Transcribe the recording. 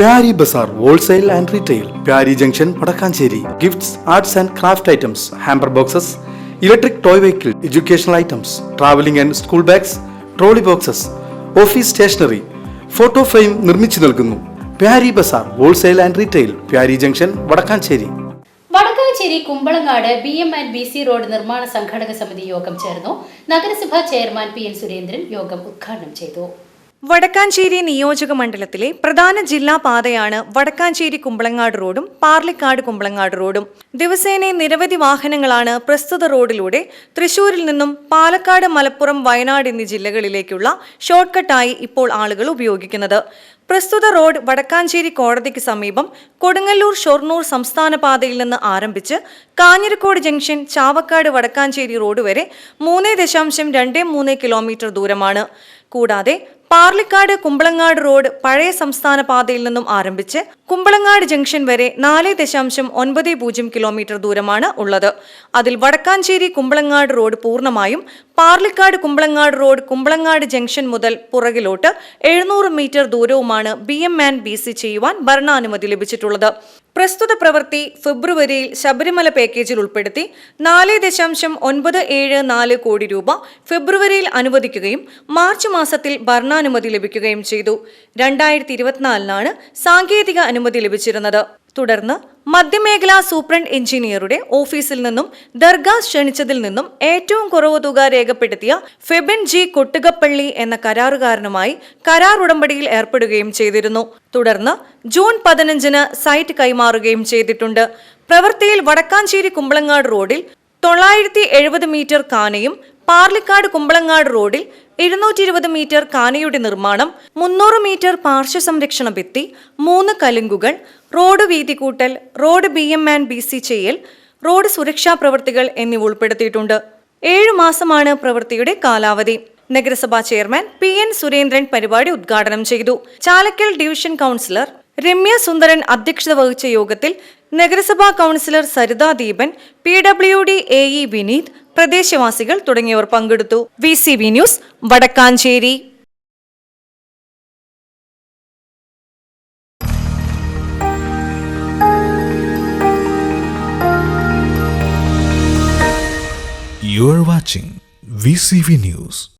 Pyari Bazaar wholesale and retail Pyari junction Vadakkanchery. Gifts arts and craft items hamper boxes electric toy vehicle educational items travelling and school bags trolley boxes office stationery photo frame നിർമ്മിച്ചു നൽകുന്നു. Pyari Bazaar wholesale and retail Pyari junction Vadakkanchery. Vadakkanchery Kumbalangad B M and B C road നിർമ്മാണ സംഘാടക സമിതി യോഗം ചേർന്നു. നഗരസഭാ chairman P N Surendran യോഗം ഉദ്ഘാടനം ചെയ്തു. വടക്കാഞ്ചേരി നിയോജക മണ്ഡലത്തിലെ പ്രധാന ജില്ലാ പാതയാണ് വടക്കാഞ്ചേരി കുമ്പളങ്ങാട് റോഡും പാർലിക്കാട് കുമ്പളങ്ങാട് റോഡും. ദിവസേന നിരവധി വാഹനങ്ങളാണ് പ്രസ്തുത റോഡിലൂടെ തൃശൂരിൽ നിന്നും പാലക്കാട് മലപ്പുറം വയനാട് എന്നീ ജില്ലകളിലേക്കുള്ള ഷോർട്ട് കട്ടായി ഇപ്പോൾ ആളുകൾ ഉപയോഗിക്കുന്നത്. പ്രസ്തുത റോഡ് വടക്കാഞ്ചേരി കോടതിക്ക് സമീപം കൊടുങ്ങല്ലൂർ ഷൊർണൂർ സംസ്ഥാന പാതയിൽ നിന്ന് ആരംഭിച്ച് കാഞ്ഞിരക്കോട് ജംഗ്ഷൻ ചാവക്കാട് വടക്കാഞ്ചേരി റോഡ് വരെ മൂന്ന് ദശാംശം രണ്ട് മൂന്ന് കിലോമീറ്റർ ദൂരമാണ്. കൂടാതെ പാർലിക്കാട് കുമ്പളങ്ങാട് റോഡ് പഴയ സംസ്ഥാന പാതയിൽ നിന്നും ആരംഭിച്ച് കുമ്പളങ്ങാട് ജംഗ്ഷൻ വരെ നാല് ദശാംശം ഒൻപത് പൂജ്യം കിലോമീറ്റർ ദൂരമാണ് ഉള്ളത്. അതിൽ വടക്കാഞ്ചേരി കുമ്പളങ്ങാട് റോഡ് പൂർണമായും പാർലിക്കാട് കുമ്പളങ്ങാട് റോഡ് കുമ്പളങ്ങാട് ജംഗ്ഷൻ മുതൽ പുറകിലോട്ട് എഴുന്നൂറ് metre ദൂരവുമാണ് B M and B C ചെയ്യുവാൻ ഭരണാനുമതി ലഭിച്ചിട്ടുള്ളത്. പ്രസ്തുത പ്രവൃത്തി ഫെബ്രുവരിയിൽ ശബരിമല പാക്കേജിൽ ഉൾപ്പെടുത്തി നാല് ദശാംശം ഒൻപത് ഏഴ് നാല് കോടി രൂപ ഫെബ്രുവരിയിൽ അനുവദിക്കുകയും മാർച്ച് മാസത്തിൽ ഭരണാനുമതി ലഭിക്കുകയും ചെയ്തു. രണ്ടായിരത്തി ഇരുപത്തിനാലിനാണ് സാങ്കേതിക അനുമതി ലഭിച്ചിരുന്നത്. തുടർന്ന് മധ്യമേഖലാ സൂപ്രണ്ട് എഞ്ചിനീയറുടെ ഓഫീസിൽ നിന്നും ദർഗ ക്ഷണിച്ചതിൽ നിന്നും ഏറ്റവും കുറവ് തുക രേഖപ്പെടുത്തിയ ഫെബിൻ ജി കൊട്ടുകപ്പള്ളി എന്ന കരാറുകാരനുമായി കരാർ ഉടമ്പടിയിൽ ഏർപ്പെടുകയും ചെയ്തിരുന്നു. തുടർന്ന് ജൂൺ പതിനഞ്ചിന് സൈറ്റ് കൈമാറുകയും ചെയ്തിട്ടുണ്ട്. പ്രവൃത്തിയിൽ വടക്കാഞ്ചേരി കുമ്പളങ്ങാട് റോഡിൽ തൊള്ളായിരത്തി എഴുപത് മീറ്റർ കാനയും പാർലിക്കാട് കുമ്പളങ്ങാട് റോഡിൽ ഇരുന്നൂറ്റി ഇരുപത് മീറ്റർ കാനയുടെ നിർമ്മാണം മുന്നൂറ് മീറ്റർ പാർശ്വ സംരക്ഷണ ഭിത്തി മൂന്ന് കലുങ്കുകൾ റോഡ് വീതി കൂട്ടൽ road B M and B C ചെയ്യൽ റോഡ് സുരക്ഷാ പ്രവൃത്തികൾ എന്നിവ ഉൾപ്പെടുത്തിയിട്ടുണ്ട്. ഏഴു മാസമാണ് പ്രവൃത്തിയുടെ കാലാവധി. നഗരസഭാ ചെയർമാൻ പി എൻ സുരേന്ദ്രൻ പരിപാടി ഉദ്ഘാടനം ചെയ്തു. ചാലക്കൽ ഡിവിഷൻ കൗൺസിലർ രമ്യ സുന്ദരൻ അധ്യക്ഷത വഹിച്ച യോഗത്തിൽ നഗരസഭാ councillor Saritha Deepan P W D A E Vineeth പ്രദേശവാസികൾ തുടങ്ങിയവർ പങ്കെടുത്തു V news Vadakkanchery You are watching VCV News.